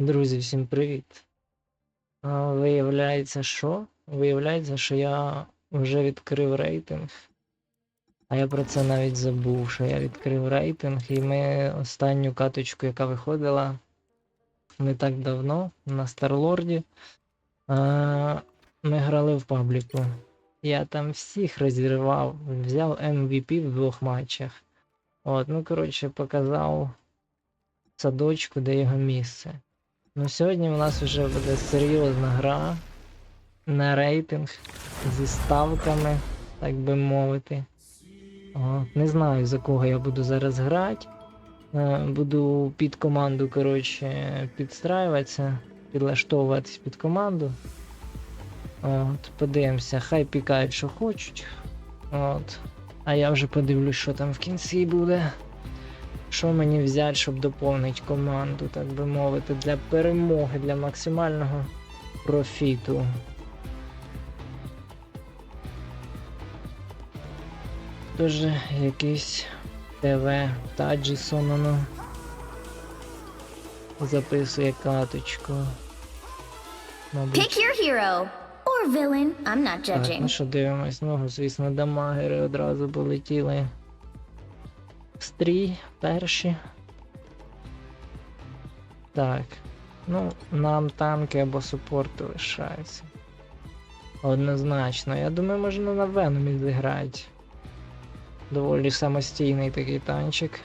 Друзі, всім привіт. Виявляється, що? Виявляється, що я вже відкрив рейтинг. А я про це навіть забув, що я відкрив рейтинг, і ми останню каточку, яка виходила не так давно на Старлорді, ми грали в пабліку. Я там всіх розірвав, взяв MVP в двох матчах. От, ну коротше, показав садочку, де його місце. Ну, сьогодні у нас вже буде серйозна гра на рейтинг зі ставками, так би мовити. О, не знаю за кого я буду зараз грати. Е, Буду під команду, коротше, підстраюватися, підлаштовуватись під команду. От, подивимося, хай пікають, що хочуть. От. А я вже подивлюсь, що там в кінці буде. Що мені взяти, щоб доповнити команду, так би мовити, для перемоги, для максимального профіту. Тож якийсь ТВ Таджісон ну, записує каточку. Мабуть. Pick your hero or villain. I'm not Так, ну що дивимось, ну, звісно, дамагери одразу полетіли. Стрій перші. Так. Ну, нам танки або супорти лишаються. Однозначно. Я думаю, можна на Веномі зіграти. Доволі самостійний такий танчик.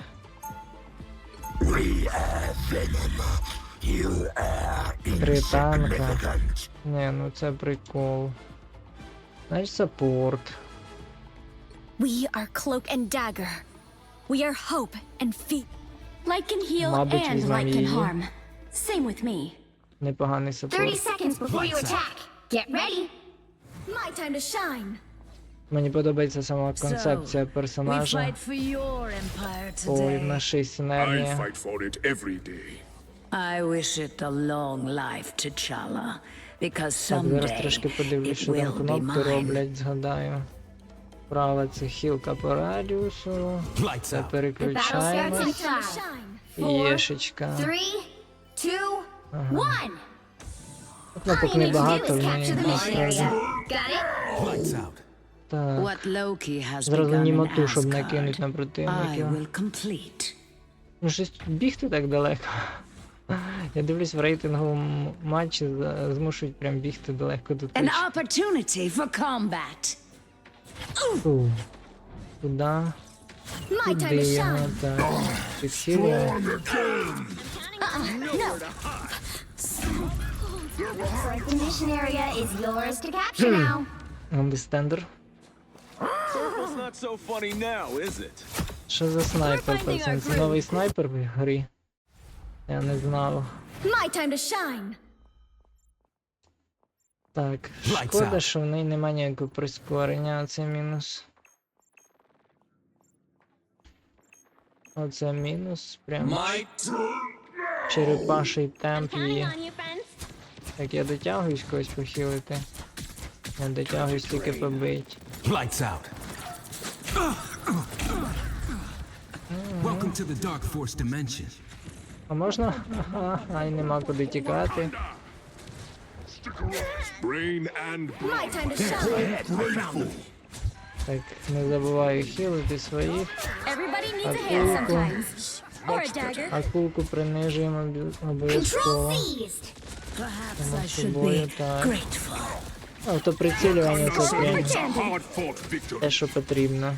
Три танка. Не, ну це прикол. Значить, саппорт. We are cloak and dagger. We are hope and feet. Light can heal Мабуть, and візьмемо light can її. harm. Same with me. Непоганий 30 саппорт. seconds before you attack. Get ready. My time to shine. Мені подобається сама концепція We персонажа. fight for your empire Ой, в today. 6 I fight for it every day. I wish it a long life to Chala, because Так, зараз someday трошки подивлюсь, it що там will be кнопки mine. роблять, згадаю. Права це хілка по радіусу. Це переключаємо. Єшечка. one. Кнопок do небагато, в неї насправді. Так. Зразу німоту, щоб накинуть на противників. Ну щось тут бігти так далеко. Я дивлюсь в рейтинговому матчі, змушують прям бігти далеко до точки. opportunity for combat. Фу. Куди? My time Куди to його shine. так? Підхилює. The mission area is yours to capture now. Андестендер. It's not so funny now, is it? Що за снайпер, finding our пацан? Це groove. новий снайпер в грі? Я не знав. My time to shine. Так, шкода, що в неї немає ніякого прискорення, а це мінус. Оце мінус. Прям черепаший темп є. Так, я дотягуюсь когось похилити. Я дотягуюсь тільки побить. Lights out. Welcome to the Dark Force dimension. А можна? Ага, ай нема куди тікати. Brain and My time to shine. Так, не забуваю хілити своїх. Everybody needs a hand Акулку. sometimes. Or a dagger. Акулку принижуємо обов'язково. Should собою, be так. Автоприцілювання це прям те, що потрібно.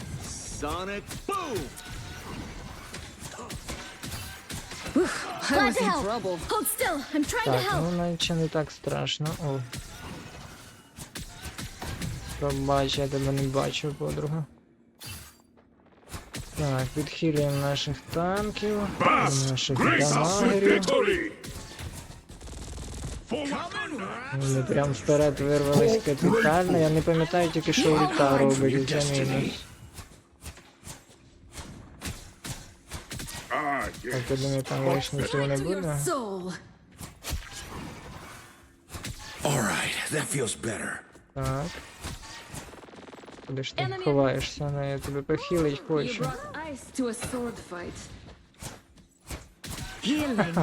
Так, ну наче не так страшно. О. Пробач, я тебе не бачив, подруга. Так, відхилюємо наших танків, наших дамагерів. Вони прям вперед вирвались капітально. Я не пам'ятаю тільки, що ульта робить, це мінус. Так, я думаю, там лишнього цього не буде. Soul. That feels better. Так. Куди ж ти ховаєшся? Ну, я тебе похилить хочу. ice to a sword fight. Healing.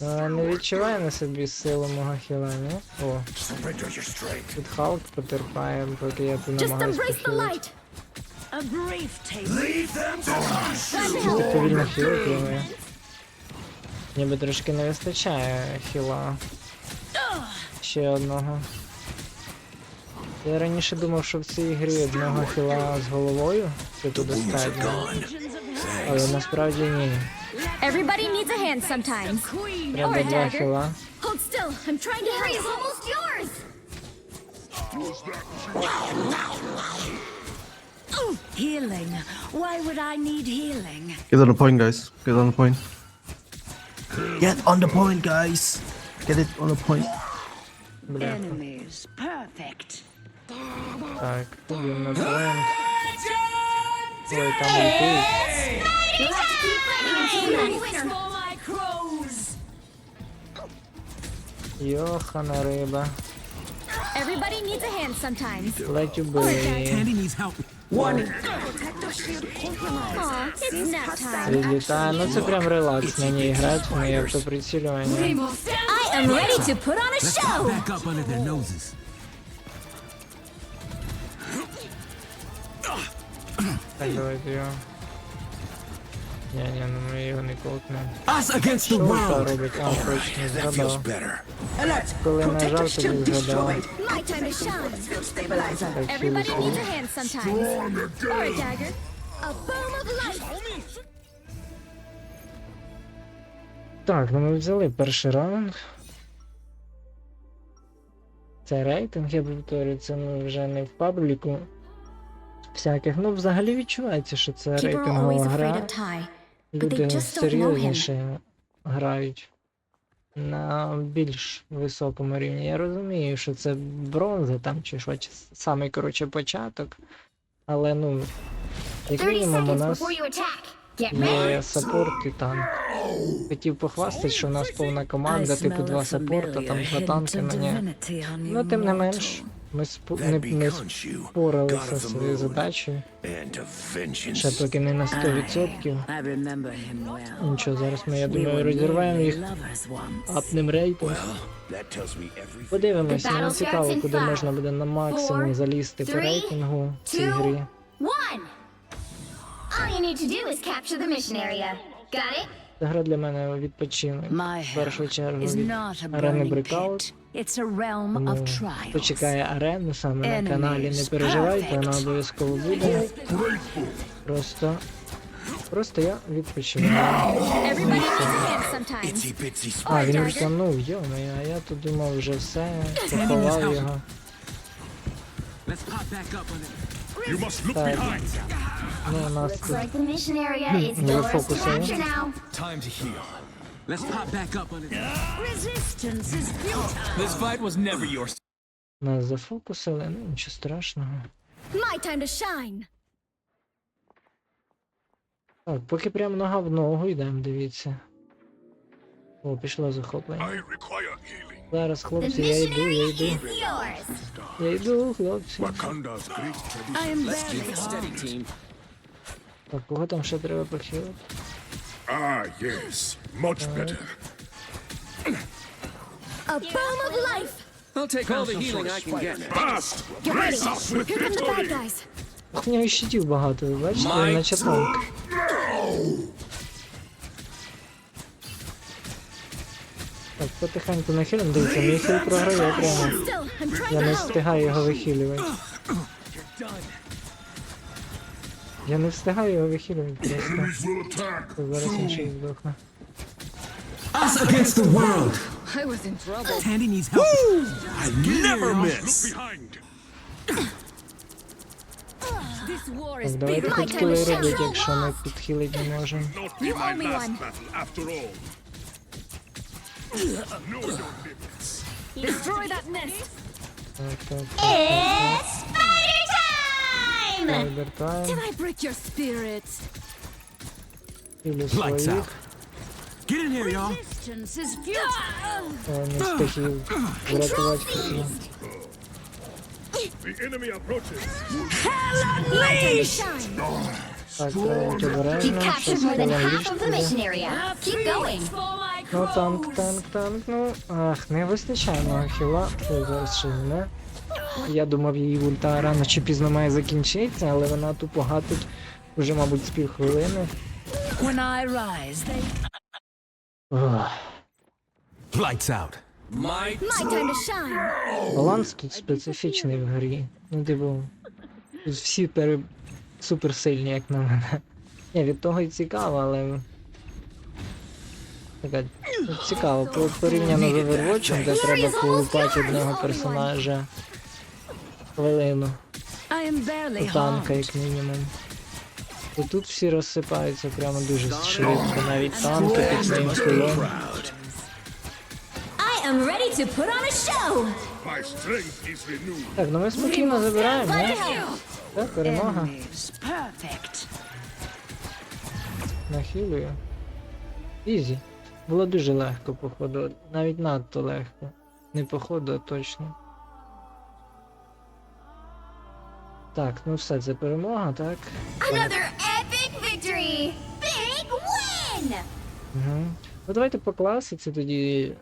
А, ну Не відчуває на собі силу мого хіла, ні? О, тут Халк потерпає, поки я тут намагаюсь похилити. повільно. Ніби трошки не вистачає хіла. Ще одного. Я раніше думав, що в цій грі одного хіла з головою типу достатньо. Але насправді ні. Everybody needs a hand sometimes. Треба Or a два dagger. хіла. Hold still. I'm trying to Area help. is almost yours. Healing. Why would I need healing? Get on the point, guys. Get on the point. Get on the point, guys. Get it on the point. Бля, Enemies. Perfect. так, ходім на поінт. Ой, там летить. You'll have to keep fighting until you're the winner. For my crows. Йохана риба. Everybody needs a hand sometimes. Ледь убий. Tandy needs help. Aw, it's nap time. Відлітає. Ну це прям релакс на ній грати, в неї автоприцілювання. I am ready to put on a Let's show. pop back up under their noses. Так, давайте його. Ні, ні, ну ми його не колкнемо. Us against the Що та world. робить? А, точно, згадав. better. Коли нажав, тоді згадав. My time to shine. Так, Everybody через- needs a hand sometimes. Or a dagger. A boom of light. Так, ну ми взяли перший раунд. Це рейтинг, я повторюю, це ми вже не в пабліку. Всяких. Ну, взагалі відчувається, що це рейтингова гра. Люди серйозніше грають на більш високому рівні. Я розумію, що це бронза там чи що, чи самий коротше початок. Але ну, як мінімум у нас є саппорт і танк. Хотів похвастати, що у нас повна команда, типу два саппорта, там два танки на ні. Ну, тим не менш, ми спо... не, не споралися зі своєю задачею. Ще поки не на 100%. I remember him well. Нічого, зараз ми, я думаю, were розірваємо їх апнем рейтинг. Подивимося, нам цікаво, куди можна буде на максимум залізти по рейтингу цій грі. All you need to do is capture the mission area. Got it? Це гра для мене відпочинок. My В першу чергу is від арени burning Breakout. pit. It's a realm Тому хто чекає арену саме на каналі, не переживайте, вона обов'язково буде. Просто. Просто я відпочиваю. А, він ртанув, йомаю, а я тут думав вже все, поховав його. You must look Так. behind. Ну, у нас Looks тут like the mission area is Ну, yours to а? capture now. Time to heal. Let's pop back up under their. Resistance is futile. This fight was never yours. нас зафокусили, ну нічого страшного. My time to shine. Так, поки прям нога в ногу йдемо, дивіться. О, пішло захоплення. I require healing. Зараз, The хлопці, я mission йду, я area йду. is yours. Я йду, хлопці. Wakanda's great tradition. I am barely Steady, team. Так, кого там ще треба похилити? Ah, yes. Much better. A boom of life. I'll take all the healing I can get. Fast! Get ready. Grace us with Here come the bad victory! guys. Ох, у нього і щитів багато, ви бачите, Май- він наче танк. Так, потихеньку нахилим, дивіться, мій хіл програє прямо. Я не встигаю його вихилювати. Я не встигаю його вихилювати просто. Зараз він ще здохне. Us against the world. I was in trouble. Tandy needs help. Never miss. This war is big. Хоч якщо ми підхилити не можемо. You owe me one. Battle after all. Know your limits. Destroy that nest. Так, так, так, так, It's spider time! так. Spider Time. Did I break your spirits? Хілю Lights своїх. out. Get in here, y'all. Resistance is futile. О, не встиг врятувати хотів. The enemy approaches. My time to shine. Так, треба бути You've обережно. captured Щось more than half ліжко of the буде. mission area. Keep going. Ну, танк, танк, танк, ну. Ах, не вистачає мого хіла. Ой, зараз ще не. Я думав, її ульта рано чи пізно має закінчитися, але вона тупо гатить уже, мабуть, з півхвилини. When I rise, they Lights out. My time to shine. Баланс тут специфічний в грі. Ну, типу, тут всі пере... суперсильні, як на мене. Ні, від того і цікаво, але. Така, цікаво, по- порівняно з Overwatch, де треба полупати одного персонажа хвилину, у танка, як мінімум. То тут всі розсипаються прямо дуже швидко, навіть танки під своїм. I am ready to put on a show. My strength is renewed. Так, ну ми спокійно забираємо, не? Так, перемога. Perfect. Нахилюю. Ізі. Було дуже легко, походу. Навіть надто легко. Не походу, а точно. Так, ну все, це перемога, так? Another epic victory. Big win. Угу. Ну давайте по класиці тоді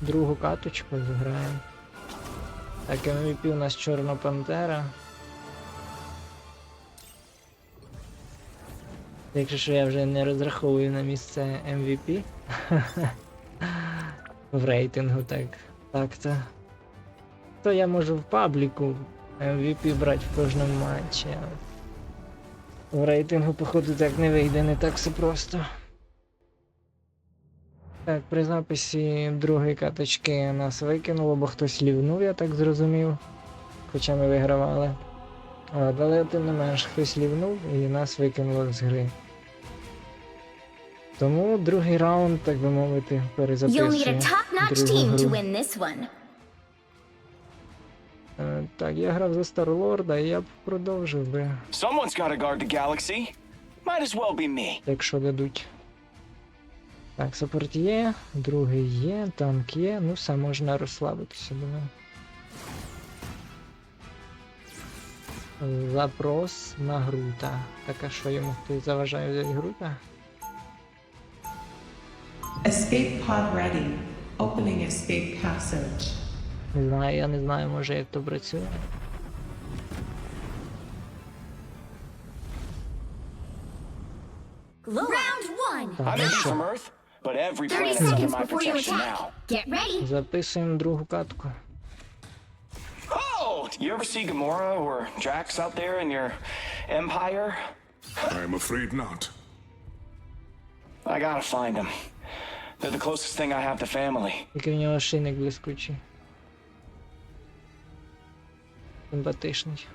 другу каточку зіграємо. Так, MVP у нас Чорна Пантера. Якщо що я вже не розраховую на місце MVP. В рейтингу так. Так то. То я можу в пабліку MVP брати в кожному матчі. В рейтингу, походу, так не вийде, не так все просто. Так, при записі другої каточки нас викинуло, бо хтось лівнув, я так зрозумів. Хоча ми вигравали. Але тим не менш хтось лівнув і нас викинуло з гри. Тому другий раунд, так би мовити, You'll need a перезаписуємо. top-notch другу team to гру. win this one. Е, Так, я грав за Старлорда, і я б продовжив би, Someone's got to guard the galaxy. Might as well be me. якщо дадуть. Так, саппорт є, другий є, танк є, ну все, можна розслабитися, думаю. Запрос на грута. Так, а що йому хтось заважає взяти грута? Escape pod ready. Opening escape passage. Не знаю, я не знаю, може як то працює. Round one. Так, I ну may be що, from Earth, but every 30 planet's under seconds my before you protection attack. now. Get ready. записуємо другу катку. Oh, you ever see Gamora or Drax out there in your empire? I'm afraid not. I gotta find them. They're the closest thing I have to family. Який в нього шийник блискучий. Симпатичний.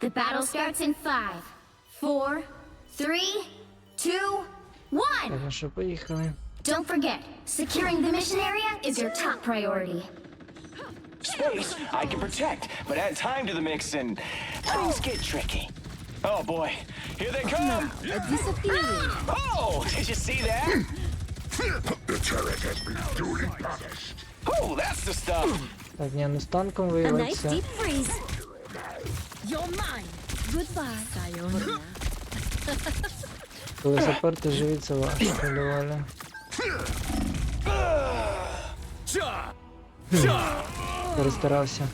The battle starts in five, four, three, two, one. Так, ну що, поїхали. Don't forget, securing the mission area is your top priority. Space, I can protect, but add time to the mix and things get tricky. Oh boy, here they come! Oh, did you see that? The turret has been duly punished. Oh, that's the stuff! Так, ні, ну з танком A nice виявиться. deep freeze. You're mine. Goodbye. Sayonara. Коли саппорти живі, це важко доволі. Перестарався.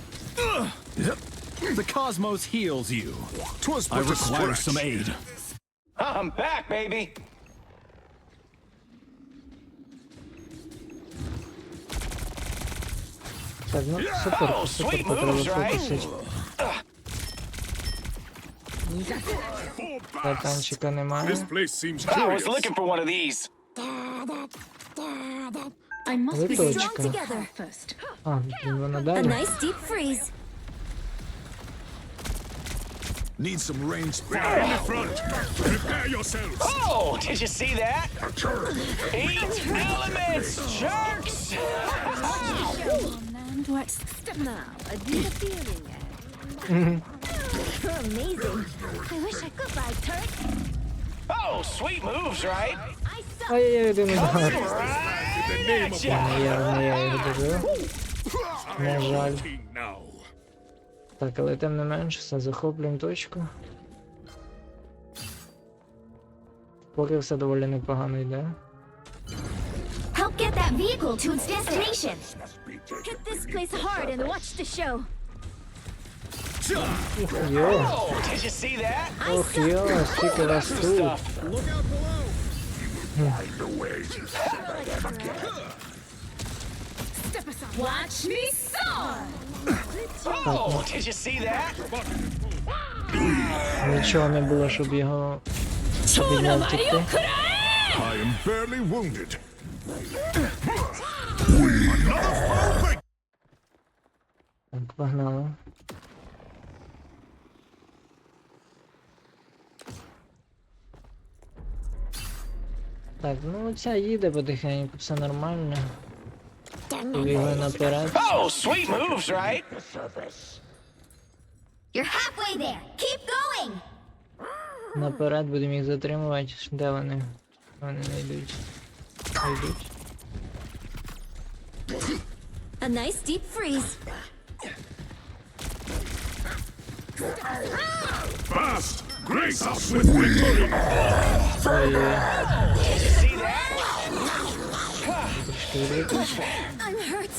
The cosmos heals you. Twas I but a require scratch. some aid. I'm back, baby! Tak, no super, oh, super to teraz right? Ale tam cieka nemá. I must be strong together first. A, nice deep freeze. Need some range. Fire in the front. Prepare yourselves. Oh, did you see that? Eight elements, jerks. And what's now? A deep feeling. You're amazing. I wish I could fly turret. Oh, sweet moves, right? I suck. Ай-яй, один удар. Right at ya. Не я, не я його добив. На жаль. King now. Так, але тим не менш, все, захоплюємо точку. Поки все доволі непогано йде. Help get that vehicle to its destination. Hit this place hard and watch the show. Йо, Oh, did you see that? ох йо, скільки вас тут. Stuff. Watch me soar! Oh, did you see that? Нічого не було, щоб його щоб від нього втекти. I am barely wounded. Так, погнали. Так, ну ця їде потихеньку, все нормально. Побігли наперед. Oh, sweet moves, right? You're halfway there. Keep going. Наперед будемо їх затримувати. Де вони? Вони не йдуть. Не йдуть. A nice deep freeze. Fast! Grace us with victory! Ой-ой. See that? Трішки відвикли. I'm hurt.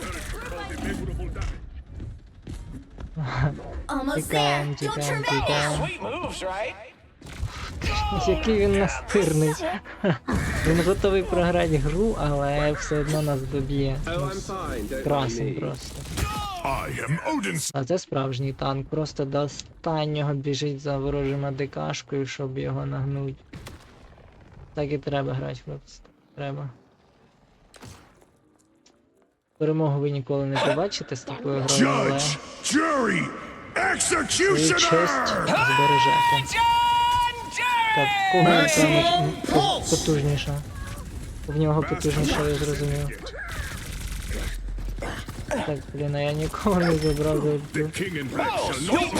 Very favorable damage. Almost there. Тікаємо, Don't тікаємо, turn back. тікаємо. Sweet moves, right? Який він настирний. Він готовий програти гру, але все одно нас доб'є. Красень просто. А це справжній танк, просто до останнього біжить за ворожим АДКшкою, щоб його нагнуть. Так і треба грати, хлопці. Треба. Перемогу ви ніколи не побачите з такою грою, але свою честь збережете. Так, кого по- потужніша? В нього потужніша, я зрозумів. Так, блін, а я нікого не забрав за ульту. King in black Oh, shall sweet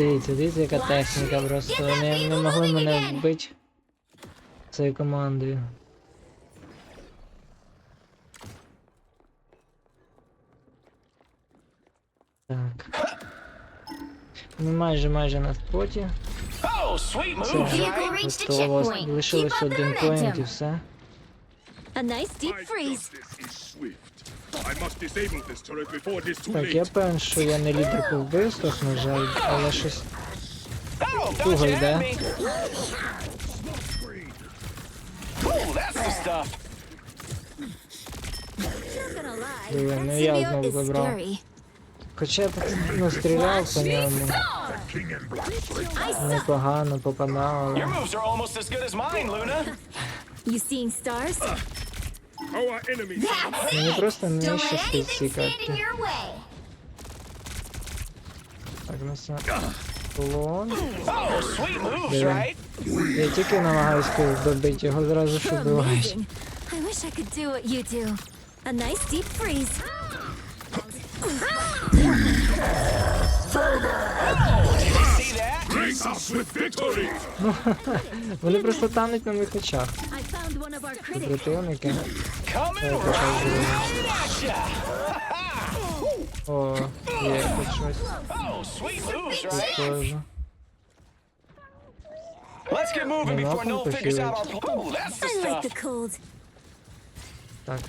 Дивіться, дивіться, яка техніка просто. Вони не могли мене вбити цією командою. Так. Ми майже майже на споті. Oh, Лишилось один поінт і все. A nice deep freeze. Justice is swift. I must disable this turret before it is too Так, я певен, що я не лідер по вбивствах, на жаль, але щось Oh, Туго йде. Диви, ну я знову забрав. Хоча я так ну, стріляв по ньому. Непогано попадав. Your moves are almost as good as mine, Luna. You seeing stars? Мені просто не Don't let щастить цій anything stand in карті. your way. Так, ну. Oh, Yeah. right? Я тільки намагаюсь когось добити, його зразу ж убивають. Amazing. I wish I could do what you do. A nice deep freeze. See that? us with victory! Вони просто тануть на моїх очах. Critics. Противники. О, є тут щось Oh, схоже. Let's get moving Ну, before Noel figures out our. Ooh, that's the stuff. I like the cold. Так.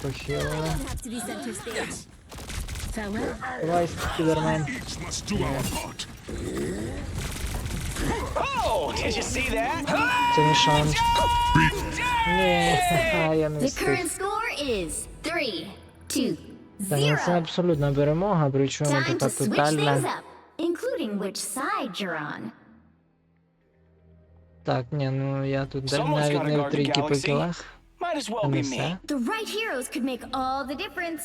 Farewell. Давай, спідермен. Each must do our part. Oh, did you see that? Це не шанс. Ні, я не The встиг. current score is three, two, Так, ну це zero. абсолютна перемога, причому Time to така switch things тотальна. up, including which side you're on. Так, ні, ну я тут Someone's навіть не guard в the трійки по galaxy. кілах. Might as well Та не be все. me. The right heroes could make all the difference.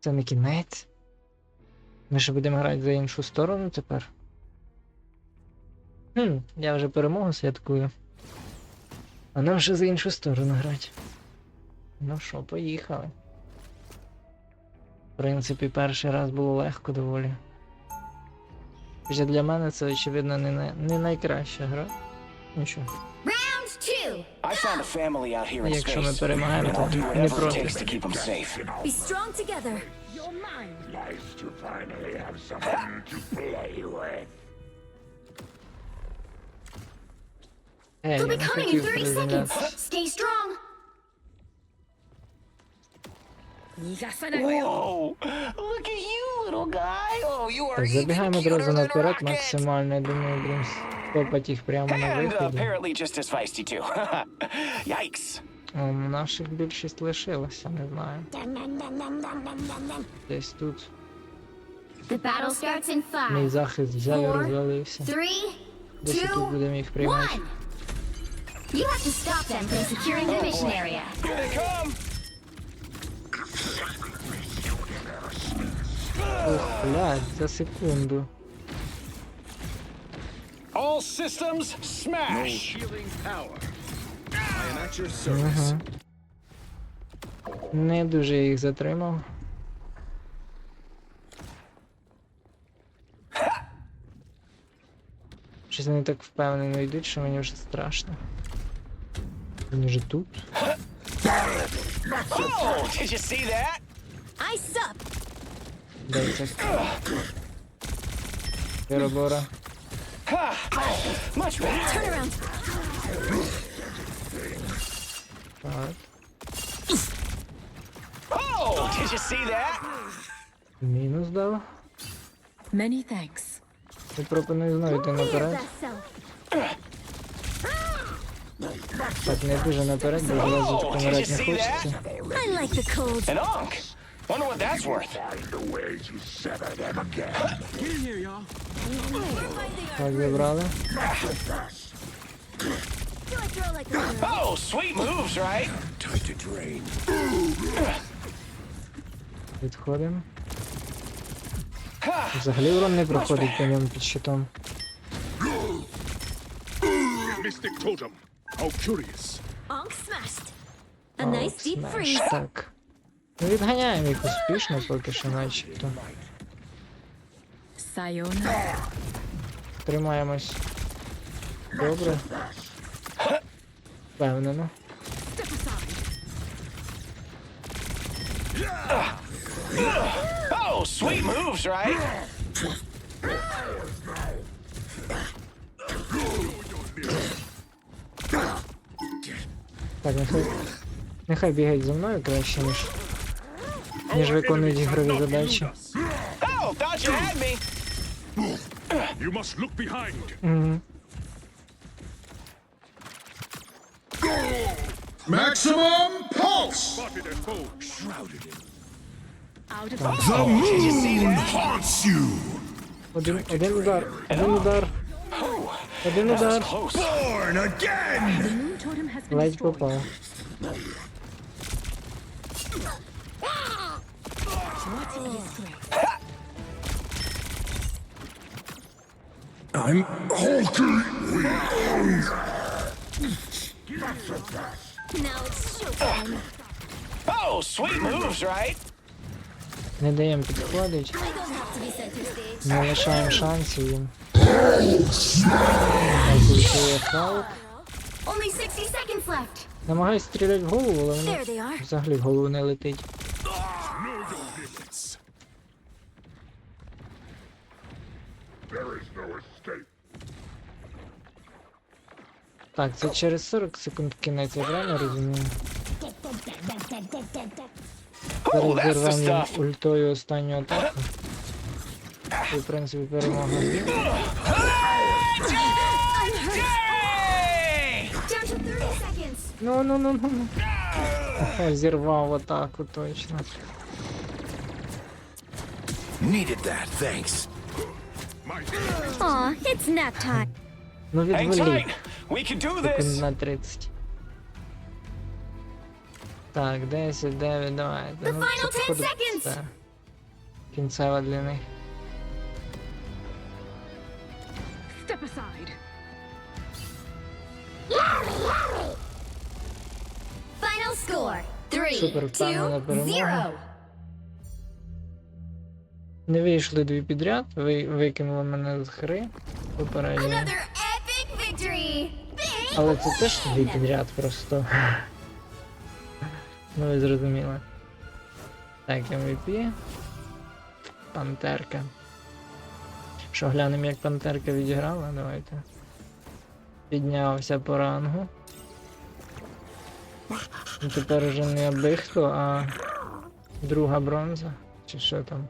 Це не кінець. Ми ще будемо грати за іншу сторону тепер. Хм, я вже перемогу святкую. А нам ще за іншу сторону грати. Ну що, поїхали. В принципі, перший раз було легко доволі. Хоча для мене це, очевидно, не, най- не найкраща гра. Нічого. Round two. I found a family out here in Якщо ми space. перемагаємо, And то I'll do не whatever Ей, They'll be coming in хотів 30 seconds. Stay strong. Whoa! Look at you, little guy. Oh, you are забігаємо cuter одразу than наперед Rocket. максимально, я думаю, блін, стопать їх прямо на And виході. apparently just as feisty too. Yikes. У наших більшість лишилася, не знаю. Десь тут. The battle starts in Мій five, захист взяв і розвалився. three, Десь тут two, будемо їх приймати. one. You have to stop them from securing the mission area. Here they come. Ох, блядь, за секунду. All systems smash. healing power. I am at your service. Ага. Не дуже їх затримав. Щось вони так впевнено йдуть, що мені вже страшно. Він вже тут. Oh, did you see that? Ice up. Дай так. Перебора. Much better. Turn around. Так. Oh, did you see that? Мінус дав. Many thanks. І пропоную знову йти наперед. Так, не дуже наперед, бо зразу Oh, помирати не did you see хочеться. I like the cold. An Ankh. Wonder what that's worth. Get in here, y'all. Так, забрали. Do I throw like a Oh, sweet moves, right? Time to drain. Відходимо. Взагалі урон не проходить по ньому під щитом. Mystic totem. How curious. Onk smashed. A О, nice deep смеш, freeze. Так. Ну, відганяємо їх успішно поки що начебто. Sayonara. Тримаємось. Добре. Впевнено. Oh, sweet moves, right? Так, нехай. Нехай бігають за мною краще, ніж. Ніж виконують ігрові задачі. Oh, thought you had me. You must look behind. Угу. Maximum pulse. Spotted a foe. Shrouded in. Oh, did you see that? Haunts you. Один, один удар, один удар, один удар. Ледь попав. I'm hulking. Now it's showtime. Oh, sweet moves, right? Не даємо підходить. I don't have to be center stage. Не лишаємо шансів їм. Культує Халк. Only 60 seconds left. Намагаюсь стріляти в голову, але are. взагалі в голову не летить. Так, це через 40 секунд кінець, я правильно розумію? Зараз stuff. ультою останню атаку. І, в принципі, перемога. Yay! Down to 30 seconds. Ну, ну, ну, ну, ну. О, Зірвав атаку точно. Needed that, thanks. My Aw, it's nap time. Ну, Hang відволік. tight. We can do Секунд this. на 30. Так, 10, 9, давайте. The Ну, final це 10 походу seconds. все. Кінцева для них. Score. Супер впевнена перемога. Не вийшли дві підряд, ви, викинули мене з гри попередньо. Another epic victory! Але це теж дві підряд просто. Ну ви зрозуміли. Так, MVP. Пантерка. Що глянемо, як пантерка відіграла, давайте. Піднявся по рангу. Ну, Тепер уже не аби хто, а друга бронза. Чи що там?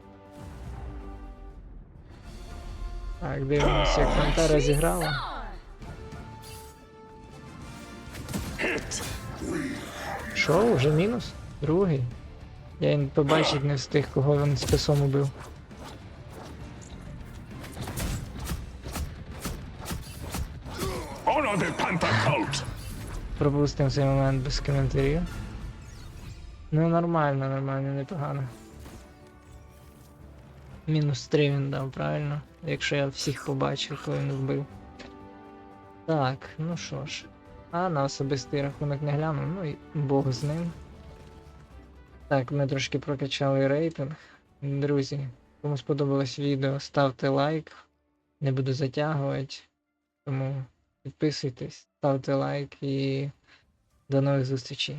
Так, дивимося, як пантера зіграла. Що, вже мінус? Другий. Я й побачить не встиг, кого він списом убив. Honor the Panther cult. Пропустимо цей момент без коментарів. Ну нормально, нормально, непогано. Мінус 3 він дав, правильно? Якщо я всіх побачив, коли він вбив. Так, ну що ж. А на особистий рахунок не глянув, ну і Бог з ним. Так, ми трошки прокачали рейтинг. Друзі, кому сподобалось відео, ставте лайк. Не буду затягувати. Тому підписуйтесь, ставте лайк і до нових зустрічей.